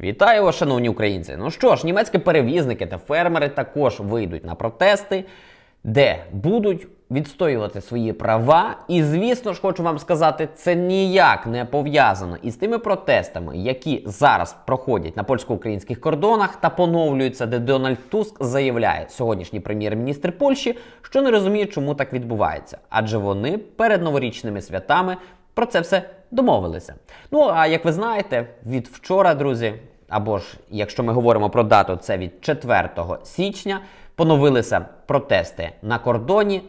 Вітаю вас, шановні українці! Ну що ж, німецькі перевізники та фермери також вийдуть на протести, де будуть відстоювати свої права. І, звісно ж, хочу вам сказати, це ніяк не пов'язано із тими протестами, які зараз проходять на польсько-українських кордонах та поновлюються, де Дональд Туск заявляє сьогоднішній прем'єр-міністр Польщі, що не розуміє, чому так відбувається, адже вони перед новорічними святами про це все домовилися. Ну а як ви знаєте, від вчора, друзі, або ж якщо ми говоримо про дату, це від 4 січня, поновилися протести на кордоні.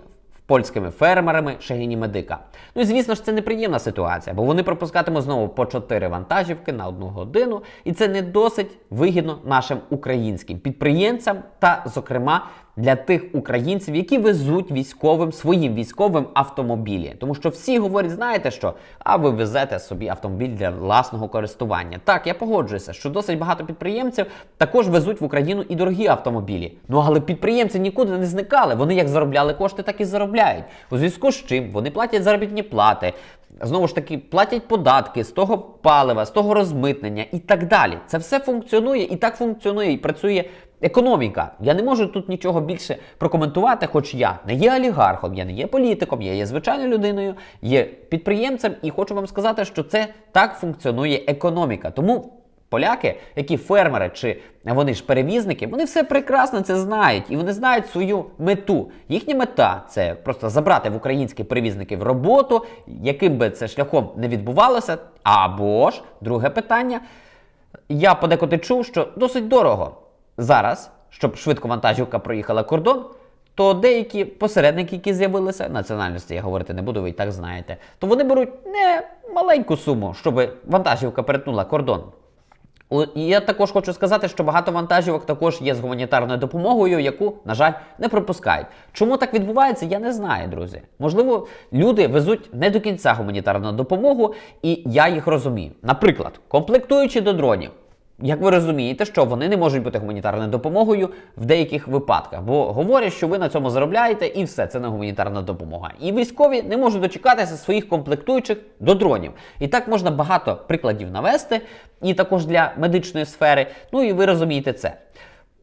Польськими фермерами Шегіні Медика. Ну і звісно ж, це неприємна ситуація, бо вони пропускатимуть знову по 4 вантажівки на одну годину, і це не досить вигідно нашим українським підприємцям та, зокрема, для тих українців, які везуть військовим своїм військовим автомобілі. Тому що всі говорять, знаєте що? А ви везете собі автомобіль для власного користування. Так, я погоджуюся, що досить багато підприємців також везуть в Україну і дорогі автомобілі. Ну але підприємці нікуди не зникали. Вони як заробляли кошти, так і заробляють. У зв'язку з чим вони платять заробітні плати. Знову ж таки, платять податки з того палива, з того розмитнення і так далі. Це все функціонує і так функціонує і працює економіка. Я не можу тут нічого більше прокоментувати, хоч я не є олігархом, я не є політиком, я є звичайною людиною, є підприємцем, і хочу вам сказати, що це так функціонує економіка. Тому. Поляки, які фермери чи вони ж перевізники, вони все прекрасно це знають і вони знають свою мету. Їхня мета це просто забрати в українські перевізники в роботу, яким би це шляхом не відбувалося. Або ж друге питання. Я подекуди чув, що досить дорого зараз, щоб швидко вантажівка проїхала кордон. То деякі посередники, які з'явилися, національності я говорити не буду, ви і так знаєте, то вони беруть не маленьку суму, щоб вантажівка перетнула кордон. Я також хочу сказати, що багато вантажівок також є з гуманітарною допомогою, яку, на жаль, не пропускають. Чому так відбувається, я не знаю, друзі. Можливо, люди везуть не до кінця гуманітарну допомогу, і я їх розумію. Наприклад, комплектуючи до дронів. Як ви розумієте, що вони не можуть бути гуманітарною допомогою в деяких випадках, бо говорять, що ви на цьому заробляєте, і все це не гуманітарна допомога. І військові не можуть дочекатися своїх комплектуючих до дронів. І так можна багато прикладів навести, і також для медичної сфери. Ну і ви розумієте це.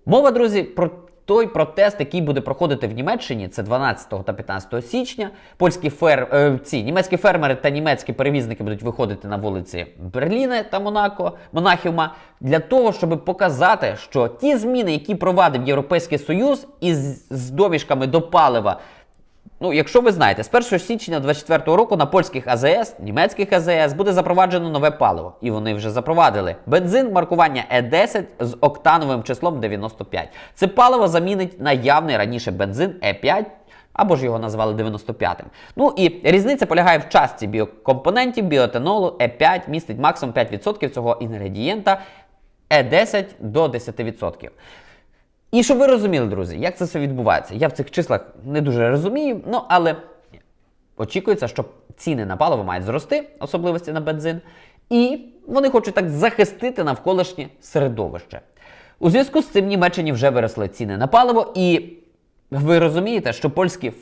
Мова, друзі, про той протест, який буде проходити в Німеччині, це 12 та 15 січня. Польські фер... е, ці німецькі фермери та німецькі перевізники будуть виходити на вулиці Берліна та Монако, Монахіума для того, щоб показати, що ті зміни, які провадив Європейський Союз із з домішками до палива. Ну, якщо ви знаєте, з 1 січня 2024 року на польських АЗС, німецьких АЗС буде запроваджено нове паливо. І вони вже запровадили бензин маркування Е10 з октановим числом 95. Це паливо замінить наявний раніше бензин Е5. Або ж його назвали 95-м. Ну і різниця полягає в частці біокомпонентів, біоетанолу Е5 містить максимум 5% цього інгредієнта, Е10 до 10%. І щоб ви розуміли, друзі, як це все відбувається. Я в цих числах не дуже розумію, ну але очікується, що ціни на паливо мають зрости, особливості на бензин, і вони хочуть так захистити навколишнє середовище. У зв'язку з цим в Німеччині вже виросли ціни на паливо, і ви розумієте, що польські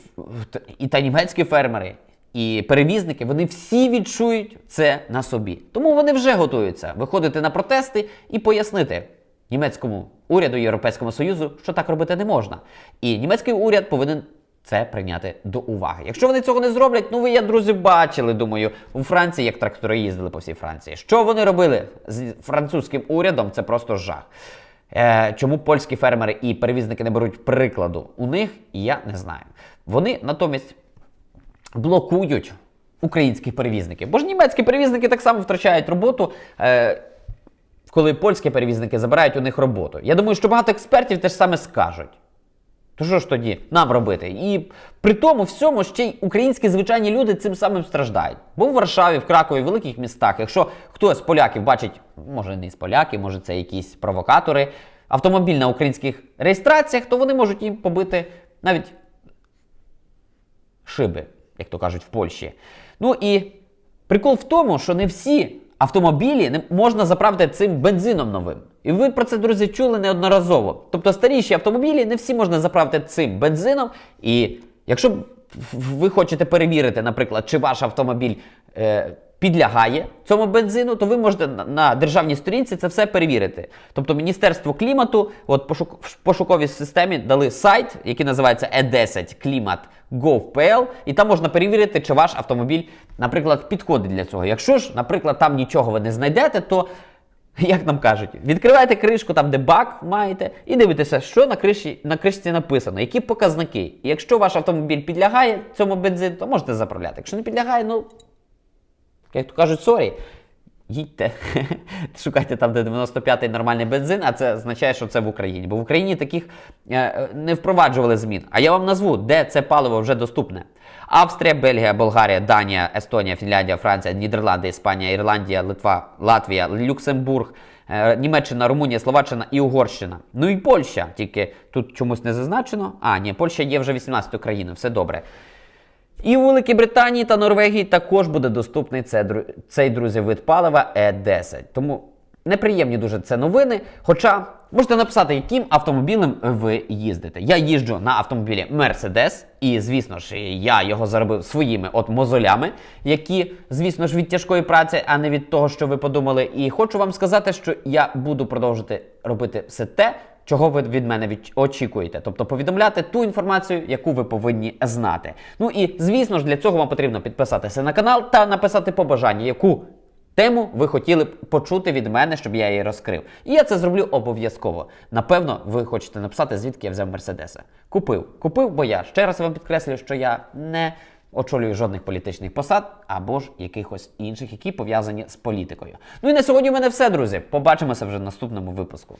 і та німецькі фермери. І перевізники вони всі відчують це на собі. Тому вони вже готуються виходити на протести і пояснити німецькому уряду Європейському Союзу, що так робити не можна. І німецький уряд повинен це прийняти до уваги. Якщо вони цього не зроблять, ну ви, я друзі, бачили, думаю, у Франції, як трактори їздили по всій Франції. Що вони робили з французьким урядом? Це просто жах. Е, чому польські фермери і перевізники не беруть прикладу у них, я не знаю. Вони натомість блокують українських перевізників. Бо ж німецькі перевізники так само втрачають роботу. Е, коли польські перевізники забирають у них роботу. Я думаю, що багато експертів теж саме скажуть. То що ж тоді нам робити? І при тому всьому ще й українські звичайні люди цим самим страждають. Бо в Варшаві, в Кракові, в великих містах, якщо хтось з поляків бачить, може не з поляків, може це якісь провокатори, автомобіль на українських реєстраціях, то вони можуть їм побити навіть шиби, як то кажуть в Польщі. Ну і прикол в тому, що не всі автомобілі не можна заправити цим бензином новим. І ви про це, друзі, чули неодноразово. Тобто старіші автомобілі не всі можна заправити цим бензином. І якщо ви хочете перевірити, наприклад, чи ваш автомобіль е, підлягає цьому бензину, то ви можете на, державній сторінці це все перевірити. Тобто Міністерство клімату, от пошук, в пошуковій системі дали сайт, який називається E10 Клімат Gov.pl, і там можна перевірити, чи ваш автомобіль, наприклад, підходить для цього. Якщо ж, наприклад, там нічого ви не знайдете, то як нам кажуть, відкриваєте кришку там, де бак маєте, і дивитеся, що на криші на кришці написано, які показники. І якщо ваш автомобіль підлягає цьому бензину, то можете заправляти. Якщо не підлягає, ну як то кажуть, сорі. Їдьте, шукайте там, де 95-й нормальний бензин, а це означає, що це в Україні. Бо в Україні таких е, не впроваджували змін. А я вам назву, де це паливо вже доступне. Австрія, Бельгія, Болгарія, Данія, Естонія, Фінляндія, Франція, Нідерланди, Іспанія, Ірландія, Литва, Латвія, Люксембург, е, Німеччина, Румунія, Словаччина і Угорщина. Ну і Польща, тільки тут чомусь не зазначено. А, ні, Польща є вже 18 країною, все добре. І у Великій Британії та Норвегії також буде доступний цей, дру- цей друзі, вид палива E10. Тому неприємні дуже це новини. Хоча можете написати, яким автомобілем ви їздите. Я їжджу на автомобілі Mercedes, і звісно ж, я його заробив своїми от мозолями, які, звісно ж, від тяжкої праці, а не від того, що ви подумали. І хочу вам сказати, що я буду продовжити робити все те, чого ви від мене очікуєте, тобто повідомляти ту інформацію, яку ви повинні знати. Ну і звісно ж, для цього вам потрібно підписатися на канал та написати побажання, яку тему ви хотіли б почути від мене, щоб я її розкрив. І я це зроблю обов'язково. Напевно, ви хочете написати, звідки я взяв Мерседеса. Купив, купив, бо я ще раз вам підкреслюю, що я не очолюю жодних політичних посад або ж якихось інших, які пов'язані з політикою. Ну і на сьогодні в мене все, друзі. Побачимося вже в наступному випуску.